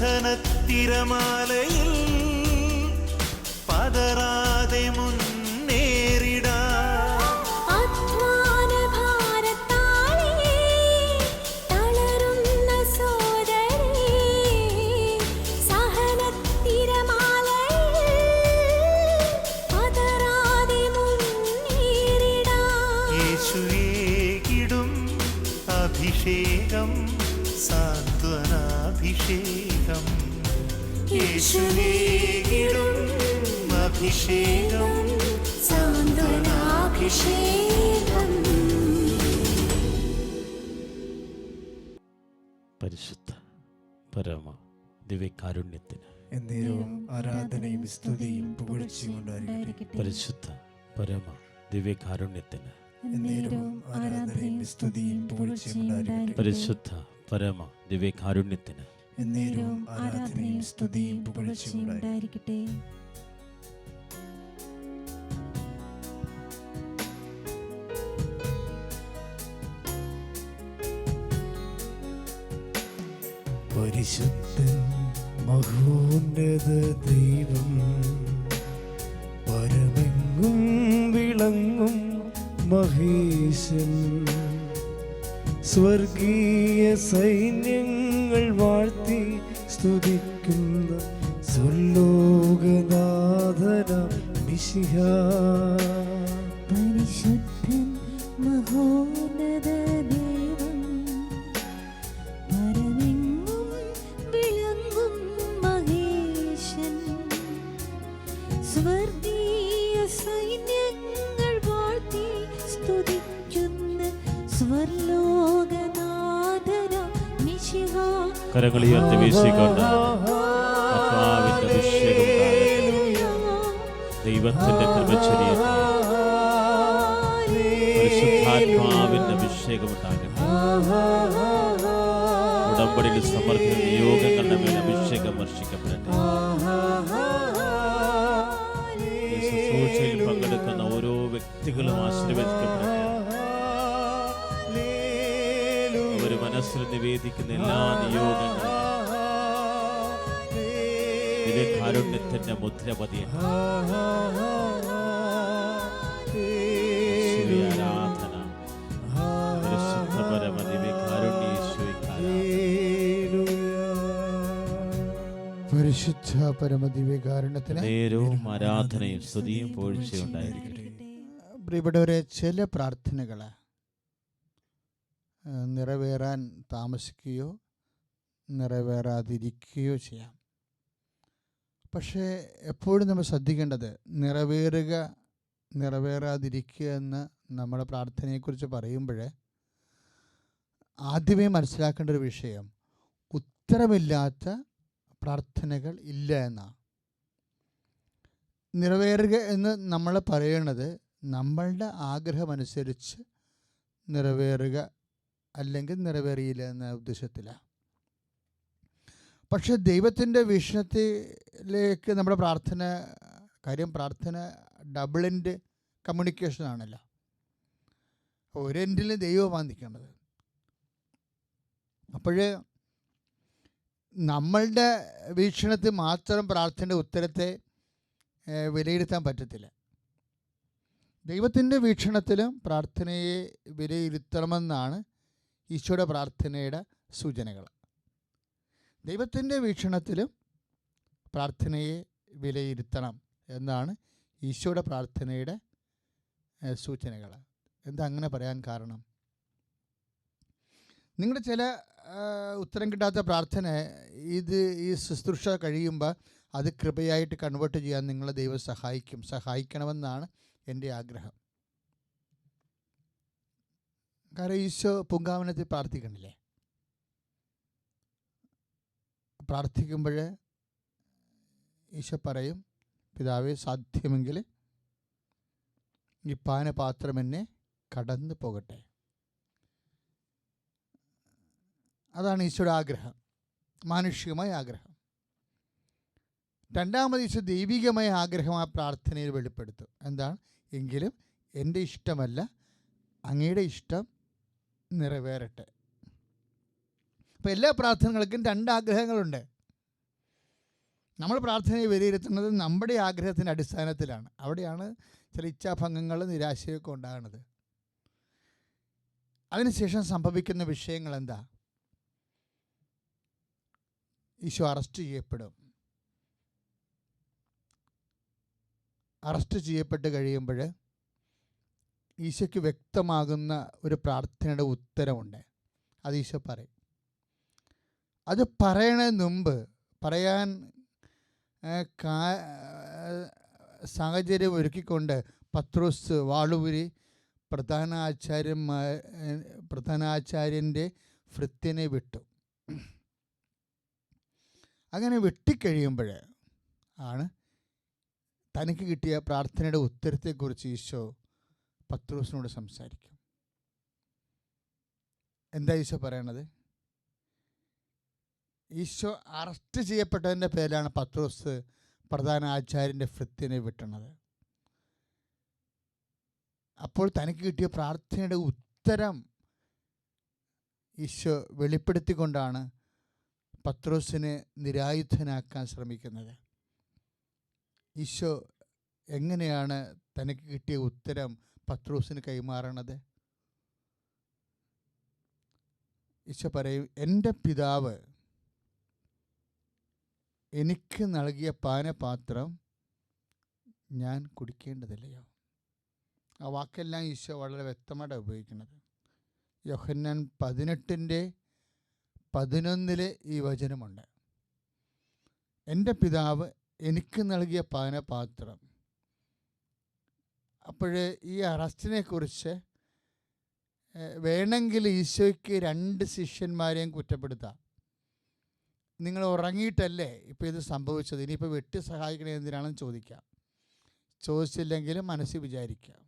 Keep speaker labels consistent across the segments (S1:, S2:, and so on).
S1: സഹനത്തിരമാലയിൽ പതറാതെ യേശുവേകിടും അഭിഷേകം സാന്ത്വനാഭിഷേകം.
S2: പരിശുദ്ധ പരമ ദിവ്യകാരുണ്യത്തിന്
S3: എന്നേരവും ആരാധനയും സ്തുതിയും പുകഴ്ചയും ഉണ്ടായിരിക്കട്ടെ.
S2: പരിശുദ്ധ പരമ ദിവ്യകാരുണ്യത്തിന്
S3: എന്നേരവും ആരാധനയും സ്തുതിയും പുകഴ്ചയും ഉണ്ടായിരിക്കട്ടെ.
S2: പരിശുദ്ധ പരമ ദിവ്യകാരുണ്യത്തിന്
S3: എന്നേരവും ആരാധനയും സ്തുതിയും പുകഴ്ചയും ഉണ്ടായിരിക്കട്ടെ
S4: ഉണ്ടായിരിക്കട്ടെ.
S3: പരിശുദ്ധൻ മഹോന്നത ദൈവം പരമെങ്ങും വിളങ്ങും മഹേശൻ. സ്വർഗീയ സൈന്യങ്ങൾ വാഴ്ത്തി സ്തുതിക്കുന്ന സ്വർലോകനാഥന മിശിഹ.
S4: പരിശുദ്ധൻ മഹോന്നത ദൈവം പരമെങ്ങും വിളങ്ങും മഹേശൻ. സ്വർഗീയ സൈന്യങ്ങൾ വാഴ്ത്തി സ്തുതിക്കുന്ന സ്വർലോക
S2: കരങ്ങളുയർത്തി വീശിക്കൊണ്ട് ആത്മാവിന്റെ അഭിഷേകം ദൈവത്തിന്റെ കൃപചര്യത്തിൽ പരിശുദ്ധാത്മാവിന്റെ അഭിഷേകം ഉണ്ടാകട്ടെ. ഉടമ്പടിയിൽ സമർപ്പിത നിയോഗങ്ങളുടെ മേൽ അഭിഷേകം വർഷിക്കപ്പെടട്ടെ. ശുശ്രൂഷയിൽ പങ്കെടുക്കുന്ന ഓരോ വ്യക്തികളും നിവേദിക്കുന്ന എല്ലാ നിയോഗങ്ങളും മുദ്രപതി മുദ്ര ആരാധന പരിശുദ്ധ
S5: പരിശുദ്ധ
S2: നേരവും ആരാധനയും സ്തുതിയും
S5: പ്രിയപ്പെട്ടവരെ ചില പ്രാർത്ഥനകൾ നിറവേറാൻ താമസിക്കുകയോ നിറവേറാതിരിക്കുകയോ ചെയ്യാം. പക്ഷേ എപ്പോഴും നമ്മൾ ശ്രദ്ധിക്കേണ്ടത് നിറവേറുക നിറവേറാതിരിക്കുക എന്ന് നമ്മുടെ പ്രാർത്ഥനയെക്കുറിച്ച് പറയുമ്പോൾ ആദ്യമേ മനസ്സിലാക്കേണ്ട ഒരു വിഷയം ഉത്തരമില്ലാത്ത പ്രാർത്ഥനകൾ ഇല്ല എന്നാണ്. നിറവേറുക എന്ന് നമ്മൾ പറയുന്നത് നമ്മളുടെ ആഗ്രഹമനുസരിച്ച് നിറവേറുക അല്ലെങ്കിൽ നിറവേറിയില്ല എന്ന ഉദ്ദേശത്തിലാണ് പക്ഷെ ദൈവത്തിന്റെ വീക്ഷണത്തിലേക്ക് നമ്മുടെ പ്രാർത്ഥന കാര്യം പ്രാർത്ഥന ഡബിളിന്റെ കമ്മ്യൂണിക്കേഷൻ ആണല്ലോ. ഒരു എൻഡിൽ ദൈവമാണ് നിൽക്കേണ്ടത്. അപ്പോൾ നമ്മളുടെ വീക്ഷണത്തിൽ മാത്രം പ്രാർത്ഥനയുടെ ഉത്തരത്തെ വിലയിരുത്താൻ പറ്റത്തില്ല. ദൈവത്തിന്റെ വീക്ഷണത്തിലും പ്രാർത്ഥനയെ വിലയിരുത്തണമെന്നാണ് ഈശോയുടെ പ്രാർത്ഥനയുടെ സൂചനകൾ. ദൈവത്തിന്റെ വീക്ഷണത്തിലും പ്രാർത്ഥനയെ വിലയിരുത്തണം എന്നാണ് ഈശോയുടെ പ്രാർത്ഥനയുടെ സൂചനകൾ. എന്താ അങ്ങനെ പറയാൻ കാരണം? നിങ്ങളുടെ ചില ഉത്തരം കിട്ടാത്ത പ്രാർത്ഥന ഇത് ഈ ശുശ്രൂഷ കഴിയുമ്പോൾ അത് കൃപയായിട്ട് കൺവേർട്ട് ചെയ്യാൻ നിങ്ങളെ ദൈവം സഹായിക്കും. സഹായിക്കണമെന്നാണ് എന്റെ ആഗ്രഹം. കാരണം ഈശോ പുങ്കാവനത്തിൽ പ്രാർത്ഥിക്കണില്ലേ? പ്രാർത്ഥിക്കുമ്പോൾ ഈശോ പറയും പിതാവെ സാധ്യമെങ്കിൽ ഈ പാനപാത്രം എന്നെ കടന്നു പോകട്ടെ. അതാണ് ഈശോയുടെ ആഗ്രഹം മാനുഷികമായ ആഗ്രഹം. രണ്ടാമത് ഈശോ ദൈവികമായ ആഗ്രഹം ആ പ്രാർത്ഥനയിൽ വെളിപ്പെടുത്തും. എന്താണ്? എങ്കിലും എന്റെ ഇഷ്ടമല്ല അങ്ങയുടെ ഇഷ്ടം നിറവേറട്ടെ. അപ്പോൾ എല്ലാ പ്രാർത്ഥനകൾക്കും രണ്ട് ആഗ്രഹങ്ങളുണ്ട്. നമ്മൾ പ്രാർത്ഥനയെ വിലയിരുത്തുന്നത് നമ്മുടെ ആഗ്രഹത്തിന്റെ അടിസ്ഥാനത്തിലാണ്. അവിടെയാണ് ചില ഇച്ഛാഭംഗങ്ങൾ നിരാശയൊക്കെ ഉണ്ടാകുന്നത്. അതിനുശേഷം സംഭവിക്കുന്ന വിഷയങ്ങൾ എന്താ? ഈശോ അറസ്റ്റ് ചെയ്യപ്പെടും. അറസ്റ്റ് ചെയ്യപ്പെട്ട് കഴിയുമ്പോൾ ഈശോയ്ക്ക് വ്യക്തമാകുന്ന ഒരു പ്രാർത്ഥനയുടെ ഉത്തരമുണ്ട്. അത് ഈശോ പറയും. അത് പറയണതിന് മുമ്പ് പറയാൻ കാ- സാഹചര്യം ഒരുക്കിക്കൊണ്ട് പത്രോസ് വാളുപുരി പ്രധാന ആചാര്യന്മാ പ്രധാന പ്രധാനാചാര്യന്റെ ഭൃത്യനെ വിട്ടു. അങ്ങനെ വെട്ടിക്കഴിയുമ്പോൾ ആണ് തനിക്ക് കിട്ടിയ പ്രാർത്ഥനയുടെ ഉത്തരത്തെക്കുറിച്ച് ഈശോ പത്രോസിനോട് സംസാരിക്കും. എന്താ ഈശോ പറയണത്? ഈശോ അറസ്റ്റ് ചെയ്യപ്പെട്ടതിന്റെ പേരിലാണ് പത്രോസ് പ്രധാന ആചാര്യന്റെ ഭൃത്യനെ വിട്ടണത്. അപ്പോൾ തനിക്ക് കിട്ടിയ പ്രാർത്ഥനയുടെ ഉത്തരം ഈശോ വെളിപ്പെടുത്തിക്കൊണ്ടാണ് പത്രോസിനെ നിരായുധനാക്കാൻ ശ്രമിക്കുന്നത്. ഈശോ എങ്ങനെയാണ് തനിക്ക് കിട്ടിയ ഉത്തരം പത്രോസിന് കൈമാറണത്. ഈശോ പറയും എന്റെ പിതാവ് എനിക്ക് നൽകിയ പാനപാത്രം ഞാൻ കുടിക്കേണ്ടതില്ലയോ? ആ വാക്കെല്ലാം ഈശോ വളരെ വ്യക്തമായിട്ട് ഉപയോഗിക്കുന്നത്. യോഹന്നാൻ പതിനെട്ടിന്റെ പതിനൊന്നിലെ ഈ വചനമുണ്ട്. എന്റെ പിതാവ് എനിക്ക് നൽകിയ പാനപാത്രം അപ്പോൾ ഈ അറസ്റ്റിനെ കുറിച്ച് വേണമെങ്കിൽ ഈശോയ്ക്ക് രണ്ട് ശിഷ്യന്മാരെയും കുറ്റപ്പെടുത്താം. നിങ്ങൾ ഉറങ്ങിയിട്ടല്ലേ ഇപ്പോൾ ഇത് സംഭവിച്ചത്? ഇനിയിപ്പോൾ വെട്ടി സഹായിക്കണേ എന്തിനാണെന്ന് ചോദിക്കാം. ചോദിച്ചില്ലെങ്കിലും മനസ്സിൽ വിചാരിക്കാം.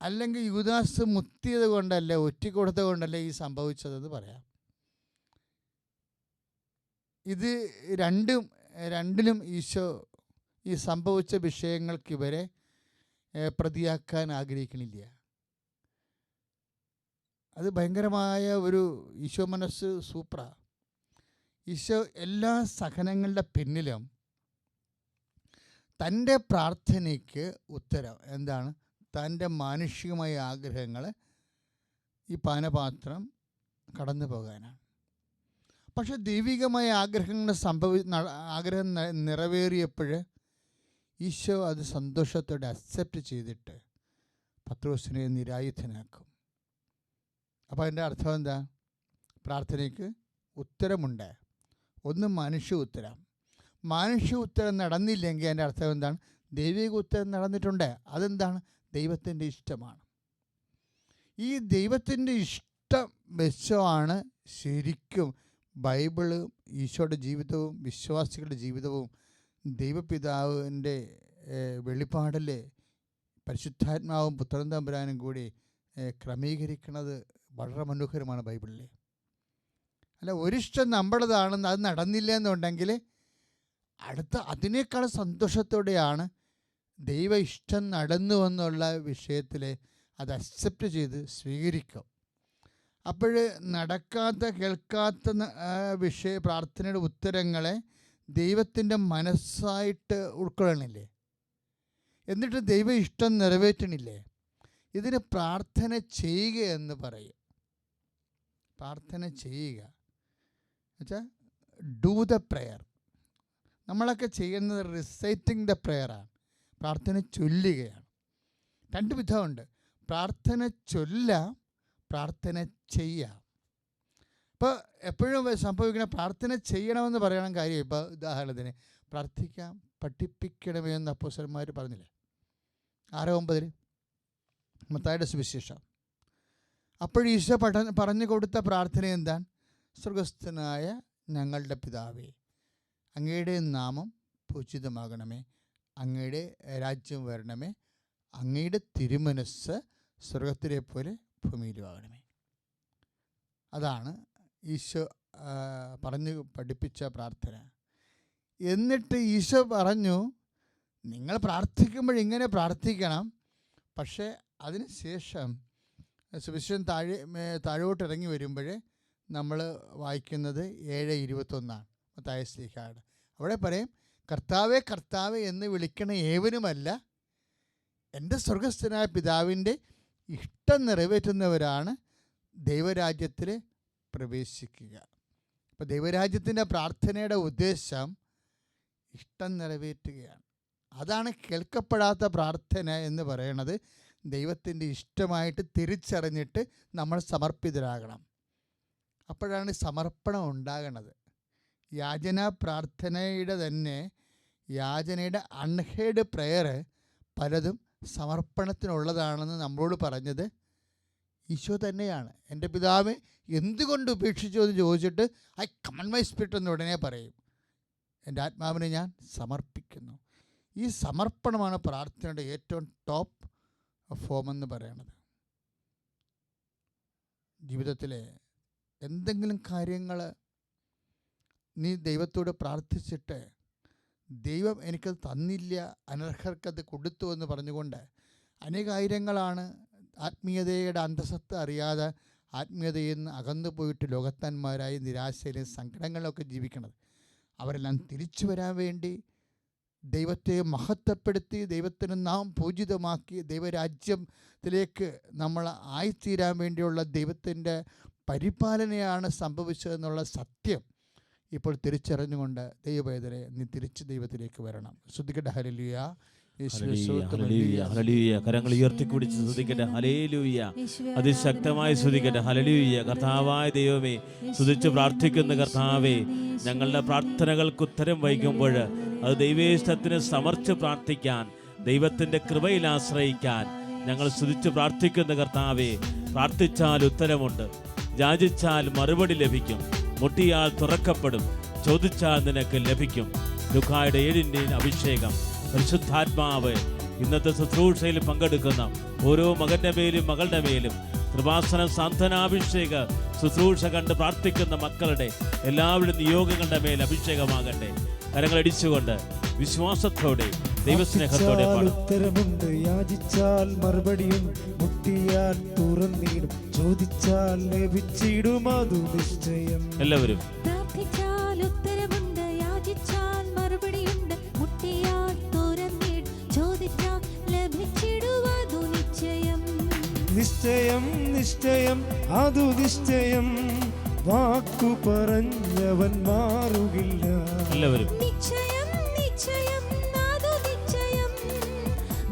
S5: അല്ലെങ്കിൽ യുദാസ് മുത്തിയത് കൊണ്ടല്ലേ ഒറ്റിക്കൊടുത്തത് കൊണ്ടല്ലേ ഈ സംഭവിച്ചതെന്ന് പറയാം. ഇത് രണ്ടും രണ്ടിലും ഈശോ ഈ സംഭവിച്ച വിഷയങ്ങൾക്ക് ഇവരെ ഏഹ്, പ്രതിയാക്കാൻ ആഗ്രഹിക്കണില്ല. അത് ഭയങ്കരമായ ഒരു ഈശോ മനസ്സ് സൂപ്ര. ഈശോ എല്ലാ സഹനങ്ങളുടെ പിന്നിലും തന്റെ പ്രാർത്ഥനയ്ക്ക് ഉത്തരം എന്താണ്? തന്റെ മാനുഷികമായ ആഗ്രഹങ്ങൾ ഈ പാനപാത്രം കടന്നു പോകാനാണ്. പക്ഷെ ദൈവികമായ ആഗ്രഹങ്ങൾ സംഭവി ആഗ്രഹം നിറവേറിയപ്പോഴേ ഈശോ അത് സന്തോഷത്തോടെ അക്സെപ്റ്റ് ചെയ്തിട്ട് പത്രോസിനെ നിരായുധനാക്കും. അപ്പോൾ അതിന്റെ അർത്ഥം എന്താ? പ്രാർത്ഥനയ്ക്ക് ഉത്തരമുണ്ട്. ഒന്ന് മനുഷ്യ ഉത്തരം മനുഷ്യ ഉത്തരം നടന്നില്ലെങ്കിൽ അതിന്റെ അർത്ഥം എന്താണ്? ദൈവിക ഉത്തരം നടന്നിട്ടുണ്ട്. അതെന്താണ്? ദൈവത്തിന്റെ ഇഷ്ടമാണ്. ഈ ദൈവത്തിന്റെ ഇഷ്ടം വെച്ചമാണ് ശരിക്കും ബൈബിൾ ഈശോയുടെ ജീവിതവും വിശ്വാസികളുടെ ജീവിതവും ദൈവപിതാവിന്റെ വെളിപ്പാടിൽ പരിശുദ്ധാത്മാവും പുത്രൻ തമ്പുരാനും കൂടി ക്രമീകരിക്കുന്നത് വളരെ മനോഹരമാണ് ബൈബിളിൽ അല്ല ഒരിഷ്ടം നമ്മളതാണെന്ന് അത് നടന്നില്ല എന്നുണ്ടെങ്കിൽ അടുത്ത അതിനേക്കാൾ സന്തോഷത്തോടെയാണ് ദൈവ ഇഷ്ടം നടന്നു എന്നുള്ള വിഷയത്തിൽ അത് അക്സെപ്റ്റ് ചെയ്ത് സ്വീകരിക്കും അപ്പോൾ നടക്കാത്ത കേൾക്കാത്ത വിഷയ പ്രാർത്ഥനയുടെ ഉത്തരങ്ങളെ ദൈവത്തിന്റെ മനസ്സായിട്ട് ഉൾക്കൊള്ളണില്ലേ? എന്നിട്ട് ദൈവ ഇഷ്ടം നിറവേറ്റണില്ലേ? ഇതിന് പ്രാർത്ഥന ചെയ്യുക എന്ന് പറയും. പ്രാർത്ഥന ചെയ്യുക. എന്നുവെച്ചാൽ ഡൂ ദ പ്രെയർ നമ്മളൊക്കെ ചെയ്യുന്നത് റിസൈറ്റിംഗ് ദ പ്രെയറാണ് പ്രാർത്ഥന ചൊല്ലുകയാണ്. രണ്ട് വിധമുണ്ട്. പ്രാർത്ഥന ചൊല്ലാം പ്രാർത്ഥന ചെയ്യാം. ഇപ്പോൾ എപ്പോഴും സംഭവിക്കുന്ന പ്രാർത്ഥന ചെയ്യണമെന്ന് പറയണം കാര്യം ഇപ്പോൾ ഉദാഹരണത്തിന് പ്രാർത്ഥിക്കാം പഠിപ്പിക്കണമേ എന്ന് അപ്പോസന്മാർ പറഞ്ഞില്ലേ? ആറ് ഒമ്പതിൽ മത്തായുടെ സുവിശേഷം. അപ്പോൾ ഈശോ പഠ പറഞ്ഞു കൊടുത്ത പ്രാർത്ഥന എന്താണ്? സ്വർഗസ്ഥനായ ഞങ്ങളുടെ പിതാവേ അങ്ങയുടെ നാമം പൂജിതമാകണമേ അങ്ങയുടെ രാജ്യം വരണമേ അങ്ങയുടെ തിരുമനസ് സ്വർഗത്തിലെ പോലെ ഭൂമിയിലുമാകണമേ അതാണ് ഈശോ പറഞ്ഞു പഠിപ്പിച്ച പ്രാർത്ഥന. എന്നിട്ട് ഈശോ പറഞ്ഞു നിങ്ങൾ പ്രാർത്ഥിക്കുമ്പോൾ ഇങ്ങനെ പ്രാർത്ഥിക്കണം. പക്ഷേ അതിന് ശേഷം സുവിശേഷം താഴെ താഴോട്ട് ഇറങ്ങി വരുമ്പോൾ നമ്മൾ വായിക്കുന്നത് ഏഴ് ഇരുപത്തൊന്നാണ്. മത്തായ സ്ലീഹാട് അവിടെ പറയും കർത്താവെ കർത്താവെ എന്ന് വിളിക്കണ ഏവനുമല്ല എന്റെ സ്വർഗസ്ഥനായ പിതാവിന്റെ ഇഷ്ടം നിറവേറ്റുന്നവരാണ് ദൈവരാജ്യത്തിൽ പ്രവേശിക്കുക. അപ്പോൾ ദൈവരാജ്യത്തിന്റെ പ്രാർത്ഥനയുടെ ഉദ്ദേശം ഇഷ്ടം നിറവേറ്റുകയാണ്. അതാണ് കേൾക്കപ്പെടാത്ത പ്രാർത്ഥന എന്ന് പറയുന്നത് ദൈവത്തിന്റെ ഇഷ്ടമായിട്ട് തിരിച്ചറിഞ്ഞിട്ട് നമ്മൾ സമർപ്പിതരാകണം. അപ്പോഴാണ് സമർപ്പണം ഉണ്ടാകണത്. യാചന പ്രാർത്ഥനയുടെ തന്നെ യാചനയുടെ അൺഹേഡ് പ്രെയർ പലതും സമർപ്പണത്തിനുള്ളതാണെന്ന് നമ്മളോട് പറഞ്ഞത് ഈശോ തന്നെയാണ്. എന്റെ പിതാവ് എന്തുകൊണ്ട് ഉപേക്ഷിച്ചു എന്ന് ചോദിച്ചിട്ട് ഐ കമൺ മൈ സ്പിരിറ്റ് എന്ന് ഉടനെ പറയും. എന്റെ ആത്മാവിനെ ഞാൻ സമർപ്പിക്കുന്നു. ഈ സമർപ്പണമാണ് പ്രാർത്ഥനയുടെ ഏറ്റവും ടോപ്പ് ഫോം എന്ന് പറയണത്. ജീവിതത്തിലെ എന്തെങ്കിലും കാര്യങ്ങൾ നീ ദൈവത്തോട് പ്രാർത്ഥിച്ചിട്ട് ദൈവം എനിക്കത് തന്നില്ല അനർഹർക്കത് കൊടുത്തു എന്ന് പറഞ്ഞുകൊണ്ട് അനേകായിരങ്ങളാണ് ആത്മീയതയുടെ അന്തസ്സത്ത് അറിയാതെ ആത്മീയതയിൽ നിന്ന് അകന്നു പോയിട്ട് ലോകത്തന്മാരായി നിരാശയിലും സങ്കടങ്ങളിലൊക്കെ ജീവിക്കണത്. അവരെല്ലാം തിരിച്ചു വരാൻ വേണ്ടി ദൈവത്തെ മഹത്വപ്പെടുത്തി ദൈവത്തിന് നാം പൂജിതമാക്കി ദൈവരാജ്യത്തിലേക്ക് നമ്മൾ ആയിത്തീരാൻ വേണ്ടിയുള്ള ദൈവത്തിന്റെ പരിപാലനയാണ് സംഭവിച്ചതെന്നുള്ള സത്യം ഇപ്പോൾ തിരിച്ചറിഞ്ഞുകൊണ്ട് ദൈവവേദനെ നീ തിരിച്ച് ദൈവത്തിലേക്ക് വരണം. ശ്രദ്ധിക്കട്ടെ. ഹരലിയ.
S2: കരങ്ങൾ ഉയർത്തിക്കുടിച്ച് സ്തുതിക്കട്ടെ. ഹലേലൂയ അതിശക്തമായി സ്തുതിക്കട്ടെ. ഹലലൂയ കർത്താവായ ദൈവമേ സ്തുതിച്ച് പ്രാർത്ഥിക്കുന്ന കർത്താവേ ഞങ്ങളുടെ പ്രാർത്ഥനകൾക്ക് ഉത്തരം വൈകുമ്പോൾ അത് ദൈവേഷ്ടത്തിന് സമർച്ച് പ്രാർത്ഥിക്കാൻ ദൈവത്തിന്റെ കൃപയിൽ ആശ്രയിക്കാൻ ഞങ്ങൾ സ്തുതിച്ച് പ്രാർത്ഥിക്കുന്ന കർത്താവേ പ്രാർത്ഥിച്ചാൽ ഉത്തരമുണ്ട്. ജാചിച്ചാൽ മറുപടി ലഭിക്കും. മുട്ടിയാൽ തുറക്കപ്പെടും. ചോദിച്ചാൽ നിനക്ക് ലഭിക്കും. ദുഃഖായുടെ ഏഴിന്റെ അഭിഷേകം. പരിശുദ്ധാത്മാവ് ഇന്നത്തെ ശുശ്രൂഷയിൽ പങ്കെടുക്കുന്ന ഓരോ മകന്റെ മേലും മകളുടെ മേലും കൃപാസന സാന്ത്വനാഭിഷേക ശുശ്രൂഷ കണ്ട് പ്രാർത്ഥിക്കുന്ന മക്കളുടെ എല്ലാവരുടെ നിയോഗങ്ങളുടെ മേൽ അഭിഷേകമാകട്ടെ. കരങ്ങളടിച്ചുകൊണ്ട് വിശ്വാസത്തോടെ ദൈവസ്നേഹത്തോടെ
S3: ഉത്തരമുണ്ട് യാചിച്ചാൽ മറുപടിയും മുട്ടിയാൽ തുറന്നിടും. ചോദിച്ചാൽ ലഭിച്ചിടും അതു നിശ്ചയം.
S2: എല്ലാവരും
S4: പ്രാർത്ഥിച്ചാൽ ഉത്തരമുണ്ട് നിശ്ചയം.
S3: നിശ്ചയം നിശ്ചയം അതു നിശ്ചയം. വാക്കു പറഞ്ഞവൻ മാറുകില്ല.
S2: എല്ലാവരും.
S4: നിശ്ചയം നിശ്ചയം അതു നിശ്ചയം.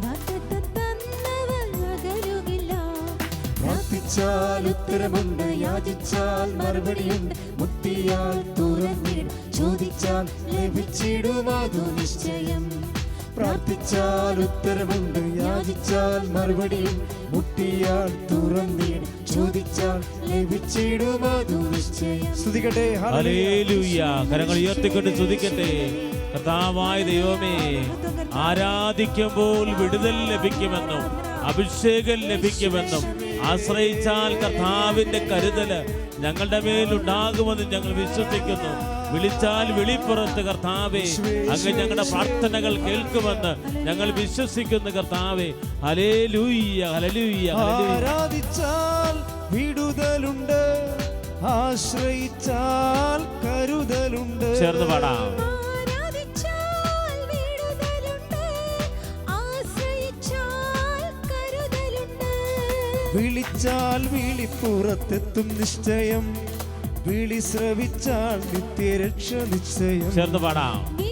S4: വാഗ്ദത്തം തന്നവൻ അകലുകില്ല.
S3: പ്രാർത്ഥിച്ചാൽ ഉത്തരമുണ്ട് യാചിച്ചാൽ മറുപടിയുണ്ട്. മുട്ടിയാൽ തുറന്നിടും. ചോദിച്ചാൽ ലഭിച്ചിടും അതു നിശ്ചയം. പ്രാർത്ഥിച്ചാൽ ഉത്തരവുണ്ട്. യാചിച്ചാൽ മറുപടിയും. മുട്ടിയാൽ തുറന്നിടും. ചോദിച്ചാൽ ലഭിച്ചിടും അതു നിശ്ചയം. സ്തുതിക്കട്ടെ.
S2: ഹല്ലേലൂയ. കരങ്ങൾ ഉയർത്തിക്കൊണ്ട് സ്തുതിക്കട്ടെ. കർത്താവായ ദൈവമേ ആരാധിക്കുമ്പോൾ വിടുതൽ ലഭിക്കുമെന്നും അഭിഷേകം ലഭിക്കുമെന്നും ആശ്രയിച്ചാൽ കർത്താവിന്റെ കരുതൽ ഞങ്ങളുടെ മേലുണ്ടാകുമെന്ന് ഞങ്ങൾ വിശ്വസിക്കുന്നു. വിളിച്ചാൽ വിളിപ്പുറത്ത് കർത്താവേ അങ്ങ് ഞങ്ങളുടെ പ്രാർത്ഥനകൾ കേൾക്കുമെന്ന് ഞങ്ങൾ വിശ്വസിക്കുന്നു കർത്താവേ. ഹലേ ലൂയ്യ ഹലലൂയ്യ
S3: ആരാധിച്ചാൽ വിടുതലുണ്ട് ആശ്രയിച്ചാൽ കരുതലുണ്ട്.
S2: ചേർന്ന് പാടാം.
S3: വിളിച്ചാൽ വിളിപ്പുറത്തെത്തും നിശ്ചയം. വിളി ശ്രവിച്ചാൽ നിത്യരക്ഷ നിശ്ചയം.
S2: ചേർന്ന് പാടാം.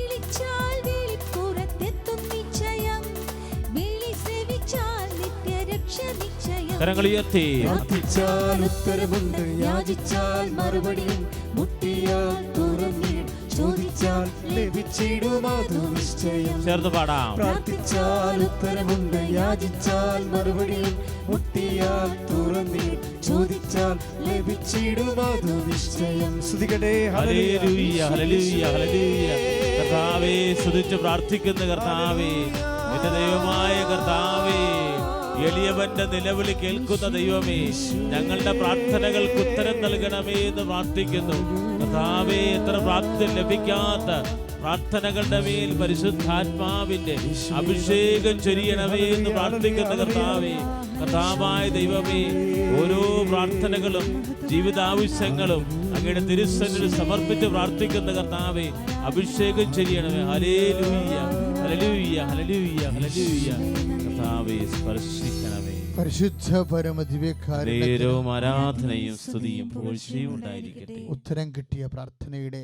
S2: കരങ്ങൾ ഉയർത്തി.
S3: പ്രാർത്ഥിച്ചാൽ ഉത്തരമുണ്ട് യാചിച്ചാൽ മറുപടിയും. മുട്ടിയാൽ ചോദിച്ചാൽ ലഭിച്ചിടും അതു നിശ്ചയം.
S2: പാടാം.
S3: പ്രാർത്ഥിച്ചാൽ ഉത്തരമുണ്ട് യാചിച്ചാൽ മറുപടിയും മുട്ടിയാൽ തുറന്നി ചോദിച്ചാൽ ലഭിച്ചിടും അതു നിശ്ചയം. സ്തുതിക്കട്ടെ
S2: ഹല്ലേലൂയ ഹല്ലേലൂയ. ഹല്ലേലൂയ കർത്താവേ സ്തുതിച്ച് പ്രാർത്ഥിക്കുന്ന കർത്താവേ എന്റെ ദൈവമായ കർത്താവേ. എളിയവന്റെ നിലവിളി കേൾക്കുന്ന ദൈവമേ ഞങ്ങളുടെ പ്രാർത്ഥനകൾക്ക് ഉത്തരം നൽകണമേ എന്ന് പ്രാർത്ഥിക്കുന്നു. കർത്താവേ എത്ര പ്രാർത്ഥന ലഭിക്കാത്ത പ്രാർത്ഥനകളുടെ മേൽ പരിശുദ്ധാത്മാവിന്റെ അഭിഷേകം ചൊരിയണമേ എന്ന് പ്രാർത്ഥിക്കുന്ന കർത്താവേ കർത്താവായ ദൈവമേ ഓരോ പ്രാർത്ഥനകളും ജീവിതാവശ്യങ്ങളും അങ്ങയുടെ തിരുസന്നിൽ സമർപ്പിച്ച് പ്രാർത്ഥിക്കുന്ന കർത്താവേ അഭിഷേകം ചെയ്യണമേ ഹലേലൂയ്യ ഹലലൂയ്യ ഹലലൂയ്യ ഹലലൂയ്യ കർത്താവെ സ്പർശിക്കണമേ.
S5: പരിശുദ്ധ
S2: ആരാധനയും സ്തുതിയും പോഴ്ചയും ഉണ്ടായിരിക്കട്ടെ.
S5: ഉത്തരം കിട്ടിയ പ്രാർത്ഥനയുടെ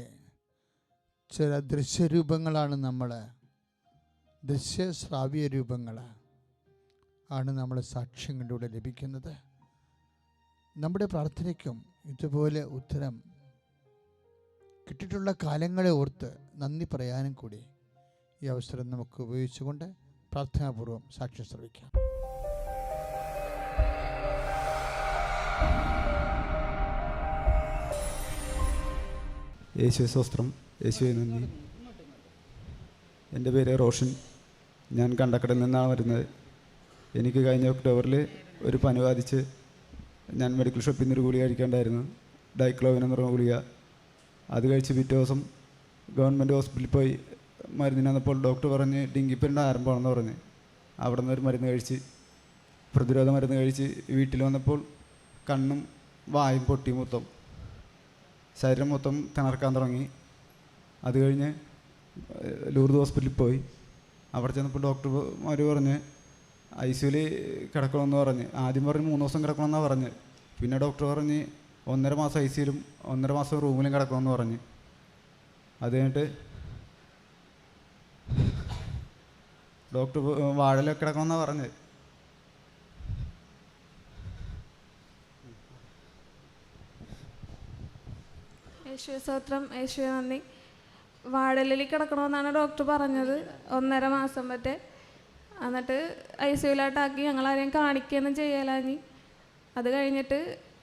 S5: ചില ദൃശ്യരൂപങ്ങളാണ് നമ്മൾ ദൃശ്യശ്രാവ്യ രൂപങ്ങൾ ആണ് നമ്മൾ സാക്ഷ്യങ്ങളിലൂടെ ലഭിക്കുന്നത്. നമ്മുടെ പ്രാർത്ഥനയ്ക്കും ഇതുപോലെ ഉത്തരം കിട്ടിയിട്ടുള്ള കാലങ്ങളെ ഓർത്ത് നന്ദി പറയാനും കൂടി ഈ അവസരം നമുക്ക് ഉപയോഗിച്ചുകൊണ്ട് പ്രാർത്ഥനാപൂർവം സാക്ഷ്യം ശ്രമിക്കാം
S6: യേശു സ്വസ്ത്രം. യേശുവെ നന്ദി. എന്റെ പേര് റോഷൻ. ഞാൻ കണ്ടക്കടയിൽ നിന്നാണ് വരുന്നത്. എനിക്ക് കഴിഞ്ഞ ഒക്ടോബറിൽ ഒരു പനി ബാധിച്ച് ഞാൻ മെഡിക്കൽ ഷോപ്പിൽ നിന്നൊരു ഗുളിക കഴിക്കേണ്ടായിരുന്നു. ഡൈക്ലോവിൻ എന്ന് പറഞ്ഞ ഗുളിക. അത് കഴിച്ച് പിറ്റേ ദിവസം ഗവൺമെന്റ് ഹോസ്പിറ്റലിൽ പോയി മരുന്നിന് വന്നപ്പോൾ ഡോക്ടർ പറഞ്ഞ് ഡെങ്കിപ്പനിയുടെ ആരംഭമാണെന്ന് പറഞ്ഞ്. അവിടെ നിന്ന് ഒരു മരുന്ന് കഴിച്ച് പ്രതിരോധ മരുന്ന് കഴിച്ച് വീട്ടിൽ വന്നപ്പോൾ കണ്ണും വായും പൊട്ടി മൊത്തം. ശരീരം മൊത്തം തിണർക്കാൻ തുടങ്ങി. അത് കഴിഞ്ഞ് ലൂർദ് ഹോസ്പിറ്റലിൽ പോയി. അവിടെ ചെന്നപ്പോൾ ഡോക്ടർമാർ പറഞ്ഞ് ഐ സിയുവിൽ കിടക്കണമെന്ന് പറഞ്ഞ്. ആദ്യം പറഞ്ഞ് മൂന്ന് ദിവസം കിടക്കണമെന്നാണ് പറഞ്ഞ്. പിന്നെ ഡോക്ടർ പറഞ്ഞ് ഒന്നര മാസം ഐ സിയിലും ഒന്നര മാസം റൂമിലും കിടക്കണമെന്ന് പറഞ്ഞ്. അത് കഴിഞ്ഞിട്ട് ഡോക്ടർ വാഴയിലൊക്കെ കിടക്കണമെന്നാണ് പറഞ്ഞത്.
S7: യേശുവെ സ്തോത്രം. നന്ദി. വാടലിൽ കിടക്കണമെന്നാണ് ഡോക്ടർ പറഞ്ഞത്. ഒന്നര മാസം പറ്റേ. എന്നിട്ട് ഐ സിയുലാട്ടാക്കി ഞങ്ങളാരെയും കാണിക്കുകയൊന്നും ചെയ്യലാഞ്ഞി അത് കഴിഞ്ഞിട്ട്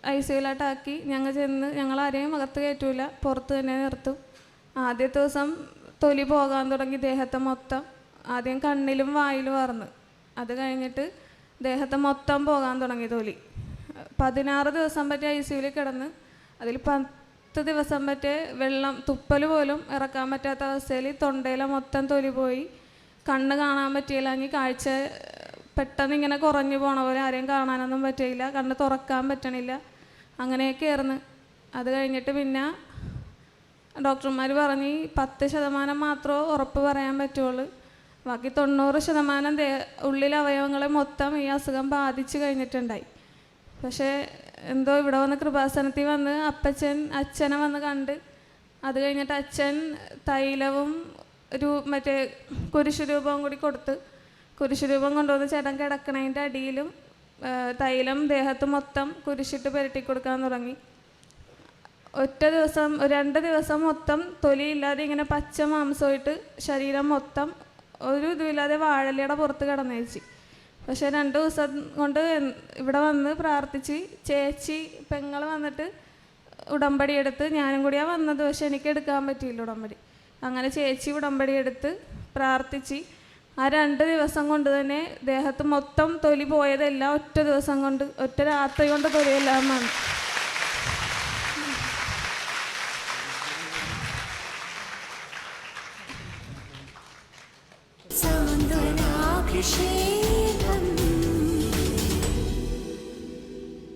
S7: ഐ സിയുലാട്ടാക്കി ഞങ്ങൾ ചെന്ന് ഞങ്ങളാരെയും അകത്ത് കയറ്റൂല. പുറത്ത് തന്നെ നിർത്തും. ആദ്യത്തെ ദിവസം തൊലി പോകാൻ തുടങ്ങി ദേഹത്തെ മൊത്തം. ആദ്യം കണ്ണിലും വായിലും വറന്ന് അത് കഴിഞ്ഞിട്ട് ദേഹത്തെ മൊത്തം പോകാൻ തുടങ്ങി തോലി. പതിനാറ് ദിവസം പറ്റി ഐ സിയുവിൽ കിടന്ന് അതിൽ പത്ത് ദിവസം പറ്റേ വെള്ളം തുപ്പൽ പോലും ഇറക്കാൻ പറ്റാത്ത അവസ്ഥയിൽ തൊണ്ടയിലെ മൊത്തം തൊലി പോയി. കണ്ണ് കാണാൻ പറ്റിയില്ല. ഇനി കാഴ്ച പെട്ടെന്ന് ഇങ്ങനെ കുറഞ്ഞു പോണ പോലെ ആരെയും കാണാനൊന്നും പറ്റിയില്ല. കണ്ണ് തുറക്കാൻ പറ്റണില്ല. അങ്ങനെയൊക്കെ ആയിരുന്നു. അത് കഴിഞ്ഞിട്ട് പിന്നെ ഡോക്ടർമാർ പറഞ്ഞ് പത്ത് ശതമാനം മാത്രമേ ഉറപ്പ് പറയാൻ പറ്റുള്ളൂ. ബാക്കി തൊണ്ണൂറ് ശതമാനം ദേ ഉള്ളിലെ അവയവങ്ങളെ മൊത്തം ഈ അസുഖം ബാധിച്ചു കഴിഞ്ഞിട്ടുണ്ടായി. പക്ഷേ എന്തോ ഇവിടെ വന്ന് കൃപാസനത്തിൽ വന്ന് അപ്പച്ചൻ അച്ഛനെ വന്ന് കണ്ട് അത് കഴിഞ്ഞിട്ട് അച്ഛൻ തൈലവും ഒരു മറ്റേ കുരിശുരൂപവും കൂടി കൊടുത്ത് കുരിശുരൂപം കൊണ്ടുവന്ന് ചേട്ടൻ കിടക്കണതിന്റെ അടിയിലും തൈലം ദേഹത്ത് മൊത്തം കുരിശിട്ട് പുരട്ടി കൊടുക്കാൻ തുടങ്ങി. ഒറ്റ ദിവസം രണ്ട് ദിവസം മൊത്തം തൊലിയില്ലാതെ ഇങ്ങനെ പച്ച മാംസമായിട്ട് ശരീരം മൊത്തം ഒരു ഇതുമില്ലാതെ വാഴലയുടെ പുറത്ത് കിടന്നേച്ചി പക്ഷെ രണ്ട് ദിവസം കൊണ്ട് ഇവിടെ വന്ന് പ്രാർത്ഥിച്ച് ചേച്ചി പെങ്ങൾ വന്നിട്ട് ഉടമ്പടി എടുത്ത് ഞാനും കൂടിയാണ് വന്നത്. പക്ഷെ എനിക്ക് എടുക്കാൻ പറ്റിയില്ല ഉടമ്പടി. അങ്ങനെ ചേച്ചി ഉടമ്പടി എടുത്ത് പ്രാർത്ഥിച്ച് ആ രണ്ട് ദിവസം കൊണ്ട് തന്നെ ദേഹത്ത് മൊത്തം തൊലി പോയതെല്ലാം ഒറ്റ ദിവസം കൊണ്ട് ഒറ്റ രാത്രി കൊണ്ട് തൊലിയെല്ലാം വന്നു.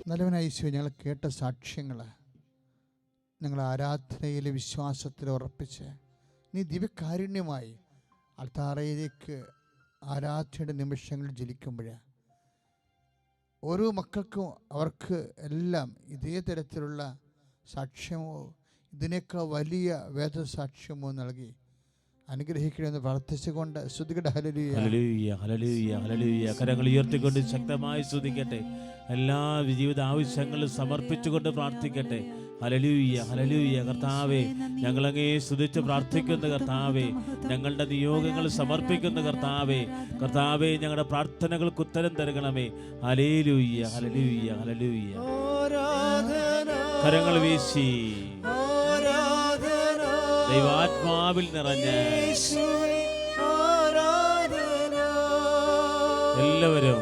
S5: നല്ലവനായ ഈശോ ഞങ്ങൾ കേട്ട സാക്ഷ്യങ്ങൾ ഞങ്ങൾ ആരാധനയിലെ വിശ്വാസത്തിൽ ഉറപ്പിച്ച് നീ ദിവ്യകാരുണ്യമായി അൾത്താറയിലേക്ക് ആരാധനയുടെ നിമിഷങ്ങൾ ജലിക്കുമ്പോൾ ഓരോ മക്കൾക്കും അവർക്ക് എല്ലാം ഇതേ തരത്തിലുള്ള സാക്ഷ്യമോ ഇതിനേക്കാൾ വലിയ വേദസാക്ഷ്യമോ നൽകി അനുഗ്രഹിക്കണമെന്ന് പ്രാർത്ഥിച്ചുകൊണ്ട് ശ്രുതികട
S2: ഹല്ലേലൂയ. ഹല്ലേലൂയ ഹല്ലേലൂയ കരങ്ങൾ ഉയർത്തിക്കൊണ്ട് ശക്തമായി സ്തുതിക്കട്ടെ. എല്ലാ ജീവിത ആവശ്യങ്ങളും സമർപ്പിച്ചുകൊണ്ട് പ്രാർത്ഥിക്കട്ടെ. ഹലലൂയ്യ ഹലലൂയ്യ കർത്താവേ ഞങ്ങളങ്ങേ സ്തുതിച്ച് പ്രാർത്ഥിക്കുന്ന കർത്താവേ. ഞങ്ങളുടെ നിയോഗങ്ങൾ സമർപ്പിക്കുന്ന കർത്താവേ. കർത്താവേ ഞങ്ങളുടെ പ്രാർത്ഥനകൾക്ക് ഉത്തരം തരുകണമേ ഹലേലൂയ ഹലലൂയ്യ ഹലലൂയ്യ കരങ്ങൾ വീശി. ദൈവാത്മാവിൽ നിറഞ്ഞ് എല്ലാവരും.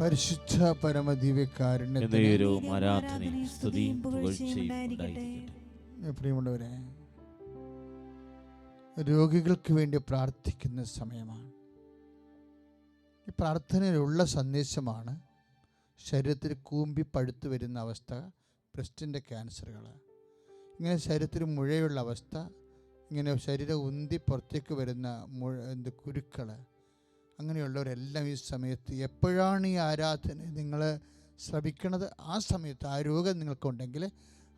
S5: പരിശുദ്ധ പരമദിവ്യകാരുണ്യത്തിന്
S2: എന്നേരവും ആരാധനയും സ്തുതിയും
S5: പ്രിയമുള്ളവരെ രോഗികൾക്ക് വേണ്ടി പ്രാർത്ഥിക്കുന്ന സമയമാണ്. ഈ പ്രാർത്ഥനയിലുള്ള സന്ദേശമാണ് ശരീരത്തിൽ കൂമ്പി പഴുത്തു വരുന്ന അവസ്ഥ ബ്രസ്റ്റിന്റെ ക്യാൻസറുകൾ. ഇങ്ങനെ ശരീരത്തിൽ മുഴയുള്ള അവസ്ഥ ഇങ്ങനെ ശരീരം ഉന്തി പുറത്തേക്ക് വരുന്ന മുഴ എന്ത് കുരുക്കൾ അങ്ങനെയുള്ളവരെല്ലാം ഈ സമയത്ത് എപ്പോഴാണ് ഈ ആരാധന നിങ്ങൾ ശ്രമിക്കണത് ആ സമയത്ത് ആ രോഗം നിങ്ങൾക്കുണ്ടെങ്കിൽ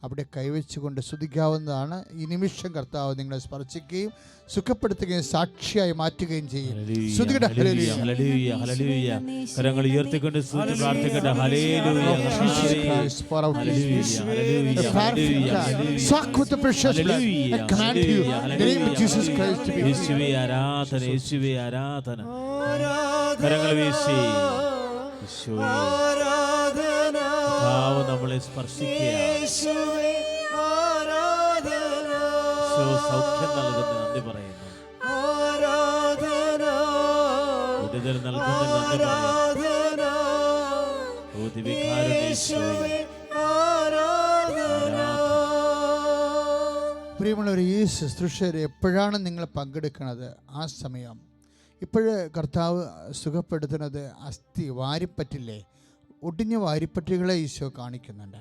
S5: അവിടെ കൈവച്ചുകൊണ്ട് സ്തുതിക്കാവുന്നതാണ്. ഈ നിമിഷം കർത്താവ് നിങ്ങളെ സ്പർശിക്കുകയും സുഖപ്പെടുത്തുകയും സാക്ഷിയായി മാറ്റുകയും ചെയ്യും.
S2: കരങ്ങൾ ഉയർത്തിക്കൊണ്ട് ആരാധന യേശുവേ ആരാധന കരങ്ങൾ വീശി. നമ്മളെ സ്പർശിക്കുക സൗഖ്യം നൽകുന്ന നന്ദി പറയുന്നു. വിടുതൽ നൽകുന്ന നന്ദി പറയുന്നു. ഓ ദിവ്യകാരുണ്യ യേശുവേ
S5: പ്രിയമുള്ളവർ ഈ ശുശ്രൂഷയിൽ എപ്പോഴാണ് നിങ്ങൾ പങ്കെടുക്കുന്നത്? ആ സമയം. ഇപ്പോഴ് കർത്താവ് സുഖപ്പെടുത്തുന്നത് അസ്ഥി വാരിപ്പറ്റില്ലേ? ഒടിഞ്ഞ വാരിപ്പറ്റുകളെ ഈശോ കാണിക്കുന്നുണ്ട്.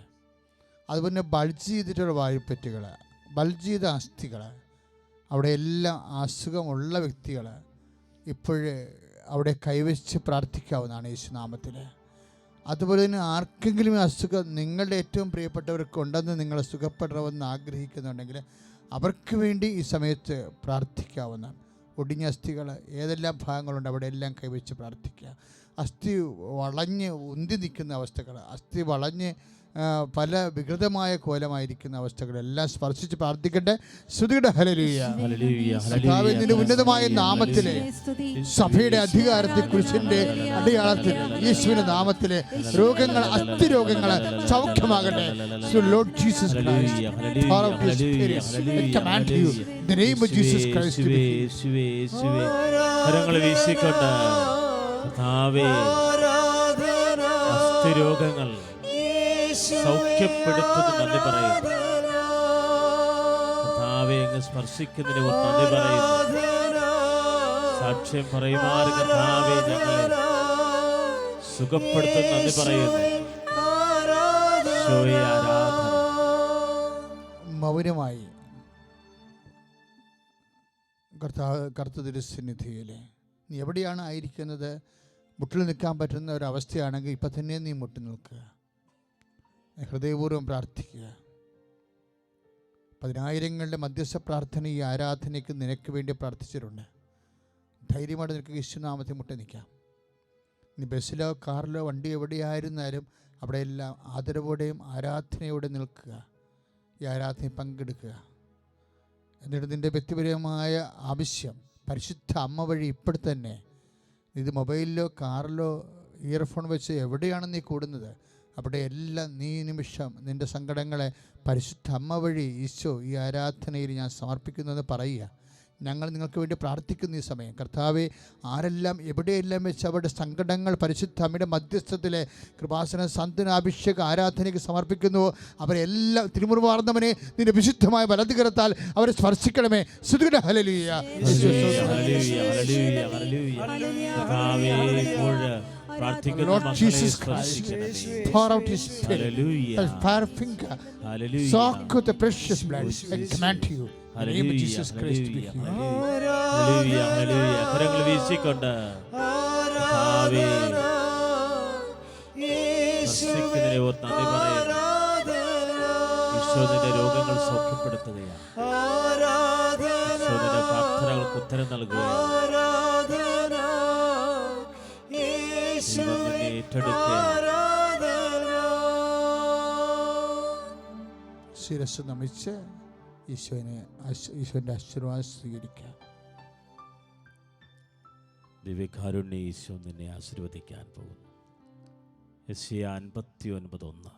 S5: അതുപോലെ ബൾജ് ചെയ്തിട്ടുള്ള വാരിപ്പറ്റുകൾ ബൾജ് ചെയ്ത അസ്ഥികൾ അവിടെ എല്ലാം അസുഖമുള്ള വ്യക്തികൾ ഇപ്പോഴ് അവിടെ കൈവച്ച് പ്രാർത്ഥിക്കാവുന്നതാണ് യേശുനാമത്തിൽ അതുപോലെ തന്നെ ആർക്കെങ്കിലും അസുഖം നിങ്ങളുടെ ഏറ്റവും പ്രിയപ്പെട്ടവർക്ക് ഉണ്ടെന്ന് നിങ്ങൾ സുഖപ്പെടണമെന്ന് ആഗ്രഹിക്കുന്നുണ്ടെങ്കിൽ അവർക്ക് വേണ്ടി ഈ സമയത്ത് പ്രാർത്ഥിക്കാവുന്ന ഒടിഞ്ഞ അസ്ഥികൾ ഏതെല്ലാം ഭാഗങ്ങളുണ്ട് അവിടെ എല്ലാം കൈവച്ച് പ്രാർത്ഥിക്കുക. അസ്ഥി വളഞ്ഞ് ഉന്തി നിൽക്കുന്ന അവസ്ഥകൾ അസ്ഥി വളഞ്ഞ് പല വികൃതമായ കോലമായിരിക്കുന്ന അവസ്ഥകളെല്ലാം സ്പർശിച്ച് പ്രാർത്ഥിക്കട്ടെ. ശ്രുതിയുടെ ഹലലിയ
S2: ഹല്ലേലൂയ, ഹല്ലേലൂയ,
S5: നിന്റെ ഉന്നതമായ നാമത്തിലെ സഭയുടെ അധികാരത്തിൽ കുരിശിന്റെ അടയാളത്തിൽ യേശുവിന്റെ നാമത്തിലെ രോഗങ്ങൾ അസ്ഥി രോഗങ്ങൾ സൗഖ്യമാകട്ടെ.
S2: കരങ്ങൾ വീശിക്കൊണ്ട്. കർത്താവേ അസ്ഥിരോഗങ്ങൾ സൗഖ്യപ്പെടുത്തുന്ന നന്ദി പറയുന്നു. കർത്താവെ അങ്ങ് സ്പർശിക്കുന്നതിന് നന്ദി പറയുന്നു. സാക്ഷ്യം പറയുമാറ് കർത്താവെ ഞങ്ങളെ സുഖപ്പെടുത്തുന്ന നന്ദി പറയുന്നു.
S5: മൗനമായി കർത്താവ് കർത്ത തിരുസന്നിധിയിൽ നീ എവിടെയാണ് ആയിരിക്കുന്നത്? മുട്ടിൽ നിൽക്കാൻ പറ്റുന്ന ഒരു അവസ്ഥയാണെങ്കിൽ ഇപ്പം തന്നെ നീ മുട്ടി നിൽക്കുക. ഹൃദയപൂർവം പ്രാർത്ഥിക്കുക. പതിനായിരങ്ങളുടെ മധ്യസ്ഥ പ്രാർത്ഥന ഈ ആരാധനയ്ക്ക് നിനക്ക് വേണ്ടി പ്രാർത്ഥിച്ചിട്ടുണ്ട്. ധൈര്യമായിട്ട് നിനക്ക് യേശുനാമത്തെ മുട്ടി നിൽക്കാം. നീ ബസ്സിലോ കാറിലോ വണ്ടി എവിടെയായിരുന്നാലും അവിടെയെല്ലാം ആദരവോടെയും ആരാധനയോടെ നിൽക്കുക. ഈ ആരാധനയിൽ പങ്കെടുക്കുക. എന്നിട്ട് നിന്റെ വ്യക്തിപരമായ ആവശ്യം പരിശുദ്ധ അമ്മ വഴി ഇപ്പോഴത്തന്നെ തന്നെ ഇത് മൊബൈലിലോ കാറിലോ ഇയർഫോൺ വെച്ച് എവിടെയാണ് നീ കൂടുന്നത്? അവിടെ എല്ലാം നീ നിമിഷം നിന്റെ സങ്കടങ്ങളെ പരിശുദ്ധ അമ്മ വഴി ഈശോ ഈ ആരാധനയിൽ ഞാൻ സമർപ്പിക്കുന്നതെന്ന് പറയുക. ഞങ്ങൾ നിങ്ങൾക്ക് വേണ്ടി പ്രാർത്ഥിക്കുന്ന ഈ സമയം. കർത്താവെ ആരെല്ലാം എവിടെയെല്ലാം വെച്ച് അവരുടെ സങ്കടങ്ങൾ പരിശുദ്ധ അമ്മയുടെ മധ്യസ്ഥത്തിലെ കൃപാസന സന്ദനാഭിഷേക ആരാധനയ്ക്ക് സമർപ്പിക്കുന്നുവോ അവരെല്ലാം തിരുമുറുവാർന്നവനെ നിന്റെ വിശുദ്ധമായ വലതുകരത്താൽ അവരെ സ്പർശിക്കണമേ. സുദുര ഹലലിയ
S2: ഹല്ലേലൂയ, ഹല്ലേലൂയ, ഹല്ലേലൂയ. കർത്താവേ, ഇപ്പോൾ പ്രാർത്ഥിക്കുന്ന
S5: Lord
S2: മക്കളെ
S5: Jesus Christ,
S2: സ്പർശിക്കണമേ.
S5: pour out his spirit,
S2: hallelujah.
S5: a fire finger,
S2: hallelujah.
S5: soak with the precious blood, and command you,
S2: കരങ്ങൾ വീശിക്കൊണ്ട്. നന്ദി പറയുന്നു. ഈശോ നിന്റെ രോഗങ്ങൾ സൗഖ്യപ്പെടുത്തുകയാണ്. പ്രാർത്ഥനകൾക്ക് ഉത്തരം നൽകുകയാണ്. ഏറ്റെടുക്കുകയാണ്.
S5: ശിരസ് നമിച്ച് ഈശോനെ ഈശോന്റെ ആശീർവാദം സ്വീകരിക്കാം.
S2: ദിവ്യകാരുണ്യ ഈശോ നിന്നെ ആശീർവദിക്കാൻ പോകുന്നു. അൻപത്തി ഒൻപത് ഒന്ന്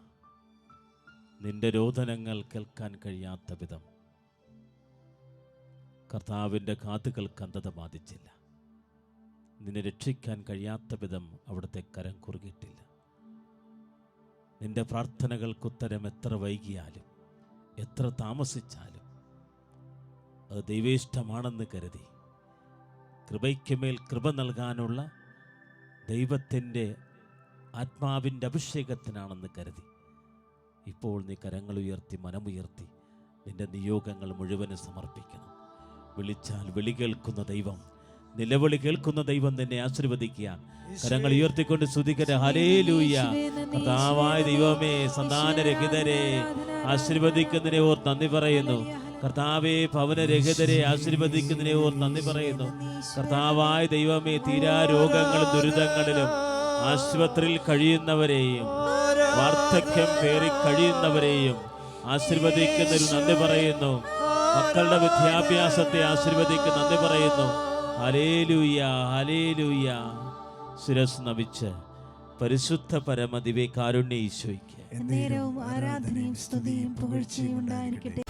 S2: നിന്റെ രോദനങ്ങൾ കേൾക്കാൻ കഴിയാത്ത വിധം കർത്താവിന്റെ കാതുകൾ കന്തത ബാധിച്ചില്ല. നിന്നെ രക്ഷിക്കാൻ കഴിയാത്ത വിധം അവിടുത്തെ കരം കുറുകിയിട്ടില്ല. നിന്റെ പ്രാർത്ഥനകൾക്കുത്തരം എത്ര വൈകിയാലും എത്ര താമസിച്ചാലും അത് ദൈവേഷ്ടമാണെന്ന് കരുതി. കൃപയ്ക്കുമേൽ കൃപ നൽകാനുള്ള ദൈവത്തിന്റെ ആത്മാവിന്റെ അഭിഷേകത്തിനാണെന്ന് കരുതി. ഇപ്പോൾ നീ കരങ്ങൾ ഉയർത്തി മനമുയർത്തി നിന്റെ നിയോഗങ്ങൾ മുഴുവനും സമർപ്പിക്കണം. വിളിച്ചാൽ വിളി കേൾക്കുന്ന ദൈവം നിലവിളി കേൾക്കുന്ന ദൈവം തന്നെ ആശീർവദിക്കുക കരങ്ങൾ ഉയർത്തിക്കൊണ്ട് സ്തുതിക്കട്ടെ. ഹലേലൂയ കർത്താവായ ദൈവമേ സന്താനരഹിതരെ ആശീർവദിക്കുന്നതിനെ ഓർ നന്ദി പറയുന്നു. കർത്താവെ ഭവനരഹിതരെ ആശീർവദിക്കുന്നതിനെ ഓർ നന്ദി പറയുന്നു. കർത്താവായ ദൈവമേ തീരാ രോഗങ്ങളും ദുരിതങ്ങളിലും ആശുപത്രിയിൽ കഴിയുന്നവരെയും വാർദ്ധക്യം പേറി കഴിയുന്നവരെയും ആശീർവദിക്കുന്നതിന് നന്ദി പറയുന്നു. മക്കളുടെ വിദ്യാഭ്യാസത്തെ ആശീർവദിക്കുന്ന നന്ദി പറയുന്നു. ഹലേലൂയ ഹലേലൂയ ശിരസ് നവിച്ച് പരിശുദ്ധ പരമദിവേ കാരുണ്യ ഈശോയ്ക്ക്
S4: ആരാധനയും സ്തുതിയും പുകഴ്ചയും ഉണ്ടായിരിക്കട്ടെ.